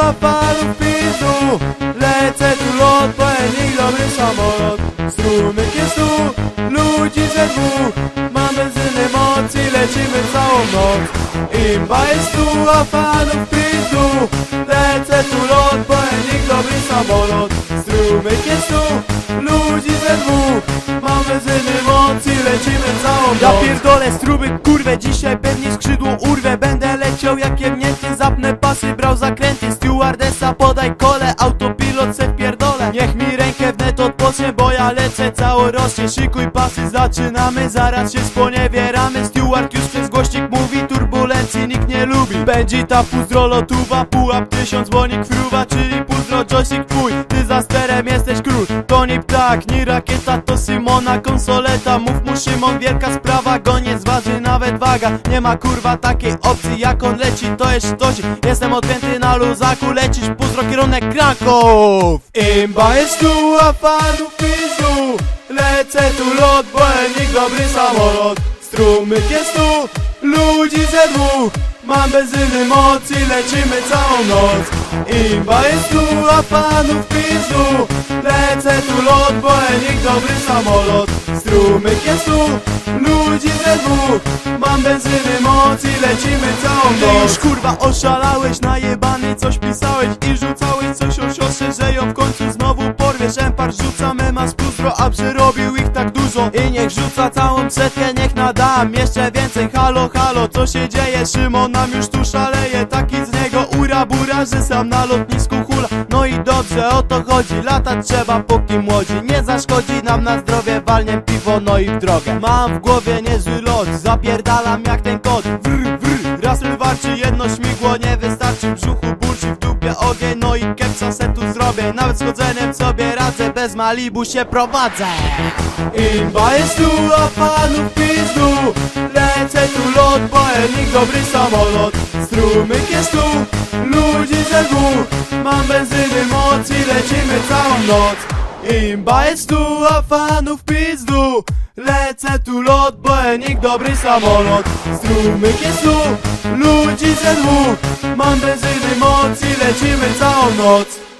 a panów pizdu Lecę tu lot, pełnik dobry samolot. Strumyk jest tu, ludzi ze dwóch Mam benzyny moc i lecimy całą noc. Imba jest tu, a panów pizdu Lecę tu lot, pełnik dobry samolot. Strumyk jest tu, ludzi ze dwóch Mam benzyny moc i lecimy całą noc. Ja pierdolę struby, kurwę, dzisiaj pewnie skrzydło urwę. Będę leciał jak jemnięty, zapnę pasy, brał zakręty Stewardessa, podaj kole, autopilot se wpierdolę Niech mi rękę wnet odpocznie, bo ja lecę całorocznie Szykuj pasy, zaczynamy, zaraz się sponiewieramy. Steward już przez głośnik mówi, turbulencji nikt nie lubi. Będzie ta puzdro lotuwa, pułap tysiąc, bo nikt fruwa Czyli puzdro joystick twój, ty za sterem jesteś król. To nie ptak, nie rakieta, to Simona konsoleta. Mów mu Szymon, wielka sprawa, goniec waży nawet waga. Nie ma kurwa takiej opcji, jak on leci, to jest sztosik Jestem odkręty na luzaku, lecisz puzdro, kierunek Kraków Imba jest tu, a panów pizdu. Lecę tu lot, bo dobry samolot. Strumyk jest tu, ludzi ze dwóch. Mam benzyny moc i lecimy całą noc. Imba jest tu, a panów pizdu. Lecę tu lot, bo dobry samolot. Strumyk jest tu, i lecimy całą noc. Już kurwa oszalałeś, najebany coś pisałeś I rzucałeś coś o siostrze, że ją w końcu znowu porwiesz Empar rzuca mema z pustro, a przerobił ich tak dużo. I niech rzuca całą setkę, niech nadam jeszcze więcej. Halo, halo, co się dzieje? Szymon nam już tu szaleje Taki z niego bura, że sam na lotnisku hula. No i dobrze, o to chodzi, latać trzeba póki młodzi. Nie zaszkodzi nam na zdrowie, walniem piwo, no i w drogę. Mam w głowie niezły lot, zapierdalam jak ten kot. Wr, wr, raz rywarczy, jedno śmigło nie wystarczy W brzuchu burczy, w dupie ogień, no i kepsa se tu zrobię. Nawet z chodzeniem sobie radzę, bez Malibu się prowadzę. Imba jest tu, a panów pizdu. Lecę tu lot, poelnik, dobry samolot. Strumyk jest tu, Mam benzyny moc i lecimy całą noc. Imba jest tu, a fanów pizdu Lecę tu lot, poelnik, dobry samolot. Strumyk jest tu, ludzi ze dwóch. Mam benzyny moc i lecimy całą noc